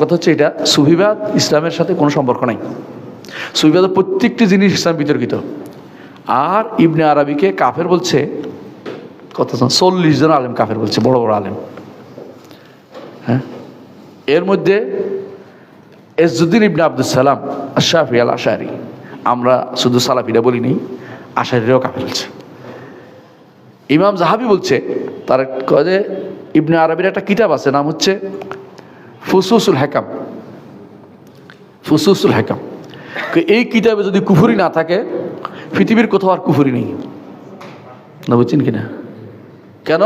কথা হচ্ছে এটা, সুফিবাদ, ইসলামের সাথে কোনো সম্পর্ক নাই। সুফিবাদের প্রত্যেকটি জিনিস ইসলাম বিতর্কিত। আর ইবনে আরবিকে কাফের বলছে, কত চল্লিশ জন আলেম কাফের বলছে, বড় বড় আলেম। হ্যাঁ? এর মধ্যে এসজুদ্দিন ইবনে আব্দুল সালাম আশাফি আল আশারি আমরা শুধু সালাফিরা বলিনি, আশারিরাও কাফের বলছে। ইমাম জাহাবি বলছে, তার কয় ইবনে আরবির একটা কিতাব আছে, নাম হচ্ছে ফুসুসুল হেকাম। ফুসুসুল হেকাম। এই কিতাবে যদি কুফুরি না থাকে, পৃথিবীর কোথাও আর কুফুরি নেই। না বুঝছেন কিনা? কেন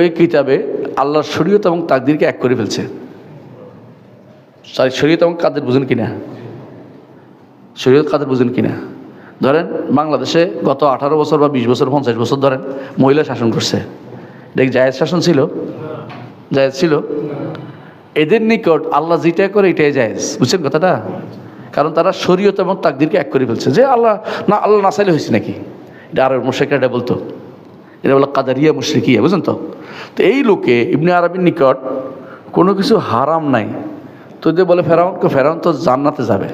এই কিতাবে আল্লাহর শরীয়ত এবং তাকদিরকে এক করে ফেলছে। শরীয়ত এবং কাদের বুঝেন কিনা শরীয়ত কাদের বুঝেন কিনা ধরেন, বাংলাদেশে গত আঠারো বছর বা বিশ বছর, পঞ্চাশ বছর ধরেন মহিলা শাসন করছে। দেখ জায়েজ শাসন ছিল। জায়েজ ছিল। এদের নিকট আল্লাহ যেটা করে এটাই জায়েজ। বুঝছেন কথাটা? কারণ তারা শরীয়ত এবং তাকদিরকে এক করে ফেলছে। যে আল্লাহ, না আল্লাহ না চাইলে হয়েছে নাকি? এটা আরব মুশ্রিকরা এটা বলতো। এটা বলো কাদারিয়া মুশ্রিকিয়া বুঝলেন তো? তো এই লোকে ইবনে আরবির নিকট কোনো কিছু হারাম নাই। তো যে বলে ফেরাউন ফেরাউন তো জান্নাতে যাবে।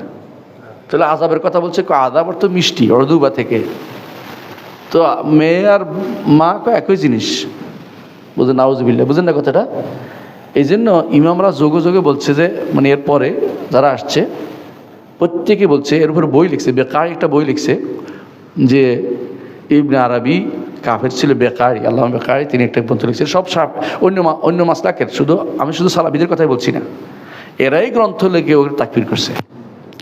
তাহলে আজাবের কথা বলছে আজাব তো মিষ্টি, অর্দুবা থেকে। তো মেয়ে আর মা কো একই জিনিস। বুঝলেন নাউজবিল্লা বুঝলেন না কথাটা? এই জন্য ইমামরা যোগে যোগে বলছে যে মানে এরপরে যারা আসছে, প্রত্যেকে বলছে, এর উপর বই লিখছে, বেকার একটা বই লিখছে, যে ইবনে আরবি কাফের ছিল বেকারি আল্লাহ বেকারি, তিনি একটা গ্রন্থ লিখছেন সব সাপ, অন্য অন্য মাসলাকের, শুধু আমি শুধু সালাবিদের কথাই বলছি না, এরাই গ্রন্থ লেগে ওকে তাকফির করছে।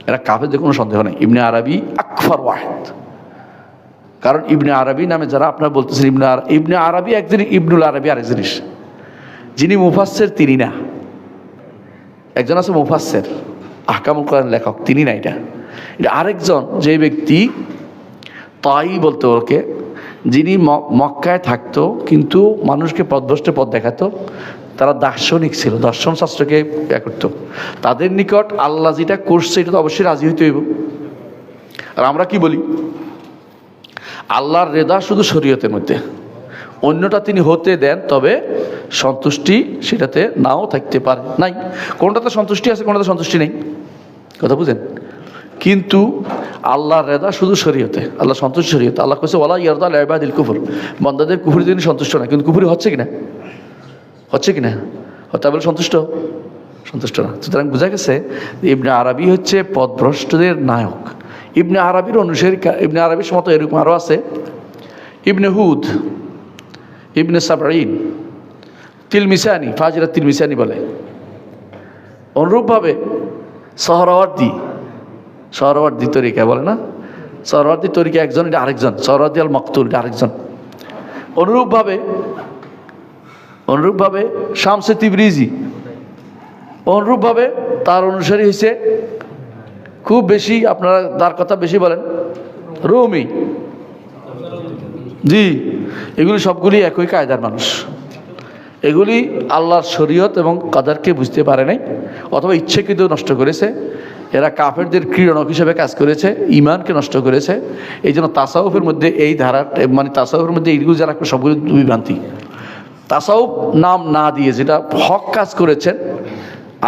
এরা কাফের কোনো সন্দেহ নেই। ইবনে আরবি আকফর ওয়াহেদ। কারণ ইবনে আরবি নামে যারা আপনারা বলতেছেন, ইবনে আর, ইবনে আরবি এক জিনিস ইবনুল আরবি আরেক জিনিস। যিনি মুফাসের তিনি না। একজন আছে মুফাসের আহকামুল কোরআন লেখক, তিনি না এটা। এটা আরেকজন, যে ব্যক্তি তাই বলতে ওকে, যিনি মক্কায় থাকতো, কিন্তু মানুষকে পথভ্রষ্টে পথ দেখাতো, তারা দার্শনিক ছিল, দর্শন শাস্ত্রকে ইয়া করতো। তাদের নিকট আল্লাহ যেটা করছে, এটা তো অবশ্যই রাজি হইতে হইব। আর আমরা কি বলি? আল্লাহর রেদা শুধু শরীয়তের মধ্যে। অন্যটা তিনি হতে দেন, তবে সন্তুষ্টি সেটাতে নাও থাকতে পারে। নাই। কোনটাতে সন্তুষ্টি আছে, কোনটাতে সন্তুষ্টি নেই? কথা বুঝেন? কিন্তু আল্লাহর রেদা শুধু শরীয়তে আল্লাহ সন্তুষ্ট শরীয়তে। আল্লাহ কইছে ওলা ইয়ারদা লেবাদিল কুফর। বন্দাদের কুফুরি তিনি সন্তুষ্ট না, কিন্তু কুফুরি হচ্ছে কিনা? হচ্ছে কিনা? হতে বলে সন্তুষ্ট? সন্তুষ্ট না। সুতরাং বোঝা গেছে ইবনে আরবি হচ্ছে পদভ্রষ্টদের নায়ক। ইবনে আরবির অনুসারী ইবনে আরবির মতো এরকম আরও আছে। ইবনে হুদ ইবনে সাবরিন তিলমিসানি ফাজরা তিলমিসানি বলে। অনুরূপভাবে সহরাওয়ার্দি সহরাওয়ার্দি তরিকা বলে না? সহরাওয়ার্দি তরিকা একজন, এটা আরেকজন। সহরাওয়ার্দি আল মকতুল, এটা আরেকজন। অনুরূপভাবে অনুরূপভাবে শামসে তিবরিজি, অনুরূপভাবে তার অনুসারী হয়েছে খুব বেশি, আপনারা তার কথা বেশি বলেন, রুমি। জি। এগুলি সবগুলি একই কায়দার মানুষ। এগুলি আল্লাহর শরীয়ত এবং কাদারকে বুঝতে পারে নাই, অথবা ইচ্ছাকৃত নষ্ট করেছে। এরা কাফেরদের ক্রীড়নক হিসেবে কাজ করেছে ইমানকে নষ্ট করেছে। এই জন্য তাসাউফের মধ্যে এই ধারা মানে তাসাউফের মধ্যে এইগুলো যারা সবগুলো বিভ্রান্তি। তাসাউফ নাম না দিয়ে যেটা হক কাজ করেছেন,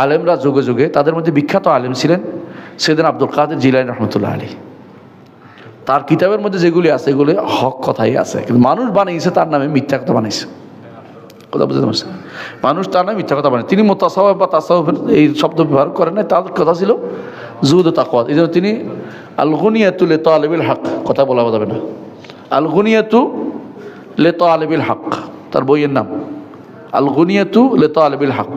আলেমরা যুগে যুগে, তাদের মধ্যে বিখ্যাত আলেম ছিলেন সেদিন আব্দুল কাদের জিলানি রহমতুল্লাহ আলী তার কিতাবের মধ্যে যেগুলি আছে, এগুলি হক কথাই আছে। কিন্তু মানুষ বানিয়েছে, তার নামে মিথ্যা কথা বানিয়েছে। কথা বুঝতে পারছেন? মানুষ তার নামে মিথ্যা কথা বানিয়ে তিনি মোতাসাওয়াব বা তাসাউফের এই শব্দ ব্যবহার করেন নাই, তার কথা ছিল জুহুদ ও তাকওয়াত এই জন্য তিনি আলগুনিয়াতু লে আলবিল হক কথা বলা যাবে না। আলগুনিয়াতু লে আলবিল হক, তার বইয়ের নাম। আলগুনিয়াতু লে আলবিল হক।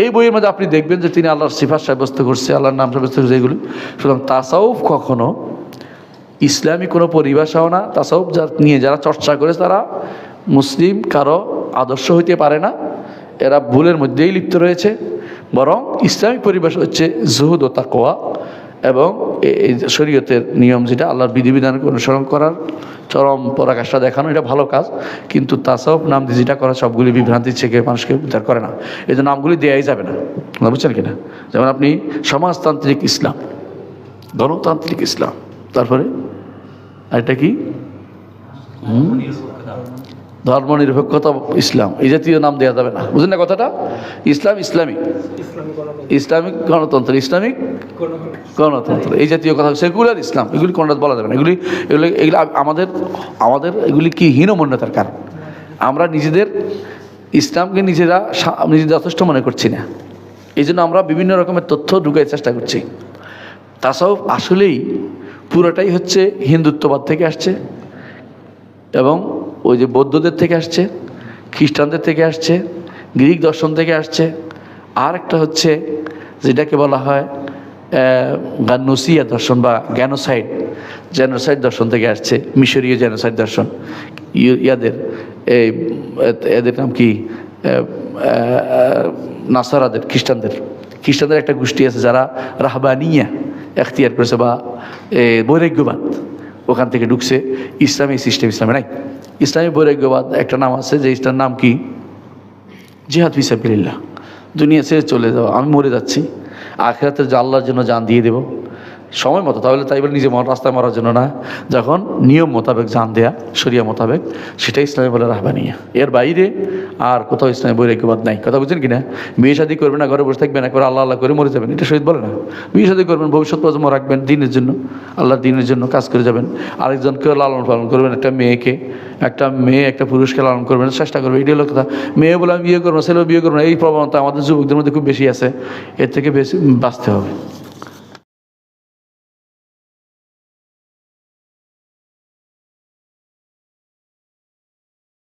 এই বইয়ের মধ্যে আপনি দেখবেন যে তিনি আল্লাহর সিফাত সাব্যস্ত করছে, আল্লাহর নাম সাব্যস্ত করছে এগুলি সুতরাং তাসাউফ কখনো ইসলামী কোনো পরিভাষাও না তাসাউফ যা নিয়ে যারা চর্চা করে তারা মুসলিম কারও আদর্শ হইতে পারে না। এরা ভুলের মধ্যেই লিপ্ত রয়েছে। বরং ইসলামিক পরিবেশ হচ্ছে জুহুদ ও তাকোয়া এবং এই শরীয়তের নিয়ম যেটা আল্লাহর বিধিবিধানকে অনুসরণ করার চরম পরাকাষ্ঠা দেখানো, এটা ভালো কাজ। কিন্তু তাসাউফ নাম দিয়ে যেটা করা সবগুলি বিভ্রান্তি থেকে মানুষকে উদ্ধার করে না। এই যে নামগুলি দেয়াই যাবে না। বুঝছেন কিনা? যেমন আপনি সমাজতান্ত্রিক ইসলাম, গণতান্ত্রিক ইসলাম, তারপরে এটা কি? ধর্ম নিরপেক্ষতা ইসলাম, এই জাতীয় নাম দেওয়া যাবে না। বুঝলেন না কথাটা? ইসলাম ইসলামিক ইসলামিক গণতন্ত্র ইসলামিক গণতন্ত্র, এই জাতীয় কথা। সেকুলার ইসলাম, এগুলি কোনটা বলা যাবে না। এগুলি এগুলি এগুলি আমাদের আমাদের, এগুলি কি হীনমন্যতার কারণ? আমরা নিজেদের ইসলামকে নিজেরা নিজেদের যথেষ্ট মনে করছি না। এই জন্য আমরা বিভিন্ন রকমের তথ্য ঢুকাই চেষ্টা করছি। তাছাড়াও আসলেই পুরোটাই হচ্ছে হিন্দুত্ববাদ থেকে আসছে এবং ওই যে বৌদ্ধদের থেকে আসছে, খ্রিস্টানদের থেকে আসছে, গ্রিক দর্শন থেকে আসছে। আর একটা হচ্ছে যেটাকে বলা হয় গান্নুসিয়া দর্শন বা জ্ঞানোসাইড জেনোসাইড দর্শন থেকে আসছে, মিশরীয় জেনোসাইড দর্শন। ইয়ে- ইয়াদের এই, এদের নাম কি? নাসারাদের, খ্রিস্টানদের। খ্রিস্টানদের একটা গোষ্ঠী আছে যারা রাহবানিয়া এখতিয়ার করেছে বা বৈরাগ্যবাদ ওখান থেকে ঢুকছে। ইসলামী সিস্টেম ইসলামে নাই। ইসলামী বৈরাগ্যবাদ একটা নাম আছে, যে ইসলাম নাম কি? জিহাদ ফিসাবিল্লাহ দুনিয়া ছেড়ে চলে যাওয়া আমি মরে যাচ্ছি। আখেরাতে জাল্লার জন্য যান দিয়ে দেব। সময় মতো, তাহলে তাই বলে নিজে রাস্তায় মরার জন্য না। যখন নিয়ম মোতাবেক জান দেয়া, শরিয়া মোতাবেক সেটা ইসলামী বলে রাহবানিয়া। এর বাইরে আর কোথাও ইসলামী বৈরাগ্যবাদ নাই। কথা বুঝছেন কিনা? বিয়ে শাদী করবেন না, ঘরে বসে থাকবেন, একবার আল্লাহ আল্লাহ করে মরে যাবেন। এটা শহীদ বলে না। বিয়ে শাদী করবেন, ভবিষ্যৎ প্রজন্ম রাখবেন দিনের জন্য। আল্লাহর দিনের জন্য কাজ করে যাবেন। আরেকজনকে লালন পালন করবেন, একটা মেয়েকে, একটা মেয়ে, একটা পুরুষকে লালন করবেন, চেষ্টা করবে এটাই হলো কথা। মেয়ে বলে আমি বিয়ে করব না, ছেলেও বিয়ে করব এই প্রবণতা আমাদের যুবকদের মধ্যে খুব বেশি আছে। এর থেকে বেশি বাঁচতে হবে।